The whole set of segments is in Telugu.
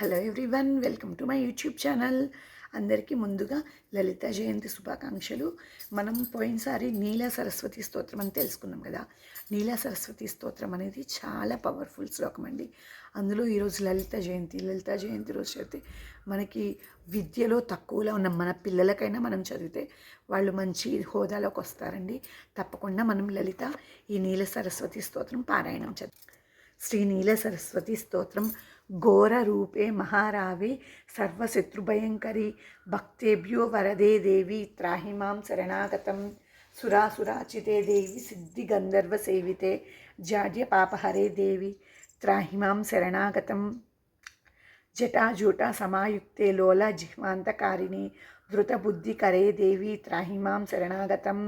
Hello everyone welcome to my YouTube channel. అందరికీ ముందుగా లలిత జయంతి శుభాకాంక్షలు. మనం పోయినసారి నీల సరస్వతి స్తోత్రం అని తెలుసుకున్నాం కదా. నీల సరస్వతి స్తోత్రం అనేది చాలా పవర్ఫుల్ శ్లోకం అండి. అందులో ఈరోజు లలిత జయంతి లలిత జయంతి రోజు చదివితే మనకి విద్యలో తక్కువలో ఉన్న మన పిల్లలకైనా మనం చదివితే వాళ్ళు మంచి హోదాలోకి వస్తారండి. తప్పకుండా మనం లలిత ఈ నీల సరస్వతి స్తోత్రం పారాయణం చదివి. శ్రీనీల సరస్వతి స్తోత్రం ఘోరరూపే మహారావే సర్వశత్రుభయంకరి భక్తేభ్యో వరదే దేవి త్రాహిమాం శరణాగతం సురాసురాచితే దేవి సిద్ధి గంధర్వ సేవితే జాడ్య పాపహరే దేవి త్రాహిమాం శరణాగతం జటాజూట సమాయుక్తే లోల జిహ్వాంతకారిణి ధృతబుద్ధికరే దేవి త్రాహిమాం శరణాగతం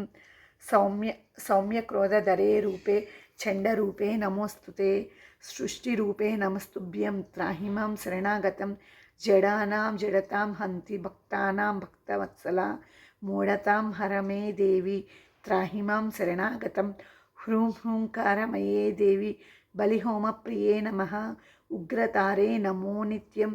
సౌమ్య సౌమ్యక్రోధధరే రూపే चण्डरूपे नमोऽस्तुते, सृष्टिरूपे नमस्तुभ्यं त्राहिमं शरणागतं, जडानां जडतां हन्ति भक्तानां भक्तवत्सला, मूढतां हर मे देवी त्राहिमं शरणागतं, ह्रूं ह्रूङ्कारमये देवी बलिहोमप्रिये नमः, उग्रतारे नमो नित्यं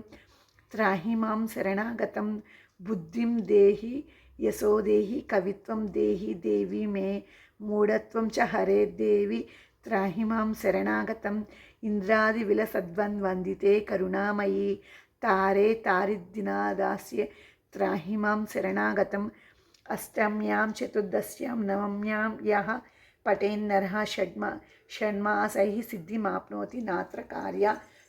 त्राहिमां शरणागतं, बुद्धिं देहि, यशो देहि, कवित्वं देहि देवी मे, मूढत्वं च हरे देवी త్రాహిమాం శరణాగతం ఇంద్రాది విలసద్వన్వందితే కరుణామయీ తారే తారిద్దినాదాస్య త్రాహిమాం శరణాగతం అష్టమ్యాం చతుర్దశ్యాం నవమ్యాం యహ పటేన్నరः షడ్మ షణ్మాసై సిద్ధిమాప్నోతి నాత్ర కార్య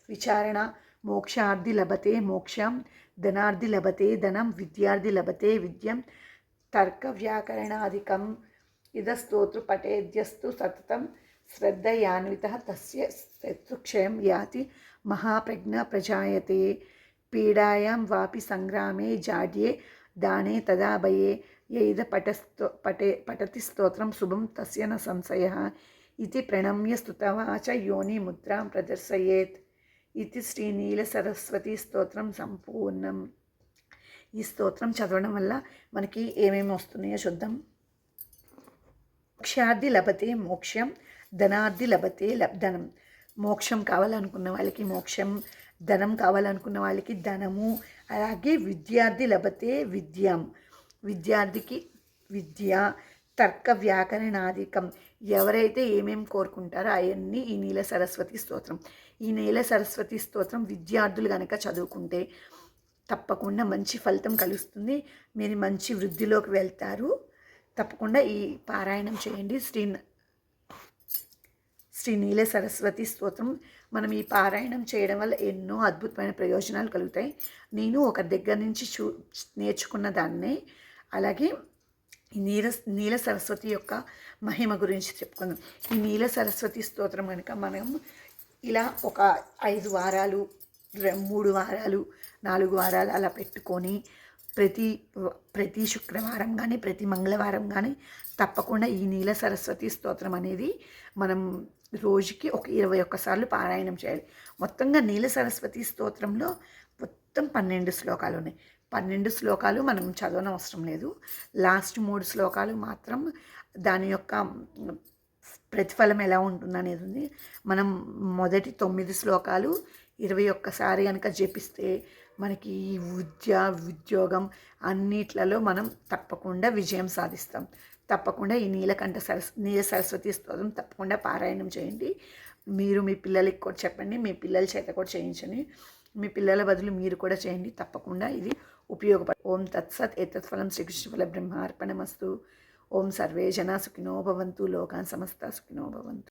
విచారణ మోక్షార్థి లభతే మోక్షం ధనార్థి లభతే ధనం విద్యార్థి లభతే విద్యం తర్క వ్యాకరణాదికం ఇదస్తోతృ పటేద్యస్తు సతతం శ్రద్ధయాన్విత తస్య శత్రుక్షయం యాతి మహాప్రజ్ఞ ప్రజాయతే పీడాయాం వాపి సంగ్రామే జాడ్యే దానే తదాభయే యైద పటస్తో పటే పఠతి స్తోత్రం శుభం తస్య న సంశయ ఇది ప్రణమ్య స్తుతవాచ యోని ముద్రాం ప్రదర్శయేత్ ఇది శ్రీనీల సరస్వతి స్తోత్రం సంపూర్ణం ఈ స్తోత్రం చదవడం వల్ల మనకి ఏమేమి వస్తున్నాయో చూద్దాం. మోక్షార్థి లభతే మోక్షం ధనార్థి లభతే ధనం. మోక్షం కావాలనుకున్న వాళ్ళకి మోక్షం ధనం కావాలనుకున్న వాళ్ళకి ధనము అలాగే విద్యార్థి లభతే విద్యం. విద్యార్థికి విద్య తర్క వ్యాకరణాధికం. ఎవరైతే ఏమేమి కోరుకుంటారో అవన్నీ ఈ నీల సరస్వతి స్తోత్రం. ఈ నీల సరస్వతి స్తోత్రం విద్యార్థులు కనుక చదువుకుంటే తప్పకుండా మంచి ఫలితం కలుస్తుంది. మీరు మంచి వృద్ధిలోకి వెళ్తారు. తప్పకుండా ఈ పారాయణం చేయండి. శ్రీ శ్రీ నీల సరస్వతి స్తోత్రం. మనం ఈ పారాయణం చేయడం వల్ల ఎన్నో అద్భుతమైన ప్రయోజనాలు కలుగుతాయి. నేను ఒక దగ్గర నుంచి చూ నేర్చుకున్న దాన్నే అలాగే ఈ నీల నీల సరస్వతి యొక్క మహిమ గురించి చెప్పుకుందాం. ఈ నీల సరస్వతి స్తోత్రం కనుక మనం ఇలా ఒక ఐదు వారాలు మూడు వారాలు నాలుగు వారాలు అలా పెట్టుకొని ప్రతి ప్రతి శుక్రవారం కానీ ప్రతి మంగళవారం కానీ తప్పకుండా ఈ నీల సరస్వతి స్తోత్రం అనేది మనం రోజుకి ఒక ఇరవై ఒక్కసార్లు పారాయణం చేయాలి. మొత్తంగా నీల సరస్వతి స్తోత్రంలో మొత్తం పన్నెండు శ్లోకాలు ఉన్నాయి. పన్నెండు శ్లోకాలు మనం చదవనవసరం అవసరం లేదు. లాస్ట్ మూడు శ్లోకాలు మాత్రం దాని యొక్క ప్రతిఫలం ఎలా ఉంటుందనేది ఉంది. మనం మొదటి తొమ్మిది శ్లోకాలు ఇరవై ఒక్కసారి కనుక జపిస్తే మనకి ఈ విద్య ఉద్యోగం అన్నిట్లలో మనం తప్పకుండా విజయం సాధిస్తాం. తప్పకుండా ఈ నీలకంఠ సరస్ నీల సరస్వతి స్తోత్రం తప్పకుండా పారాయణం చేయండి. మీరు మీ పిల్లలకి కూడా చెప్పండి మీ పిల్లల చేత కూడా చేయించండి. మీ పిల్లల బదులు మీరు కూడా చేయండి. తప్పకుండా ఇది ఉపయోగపడ ఓం తత్సత్ ఏతత్ఫలం శ్రీకృష్ణ ఫల బ్రహ్మార్పణమస్తు. ఓం సర్వే జనా సుఖినో భవంతు. లోకాన్ సమస్త సుఖినో భవంతు.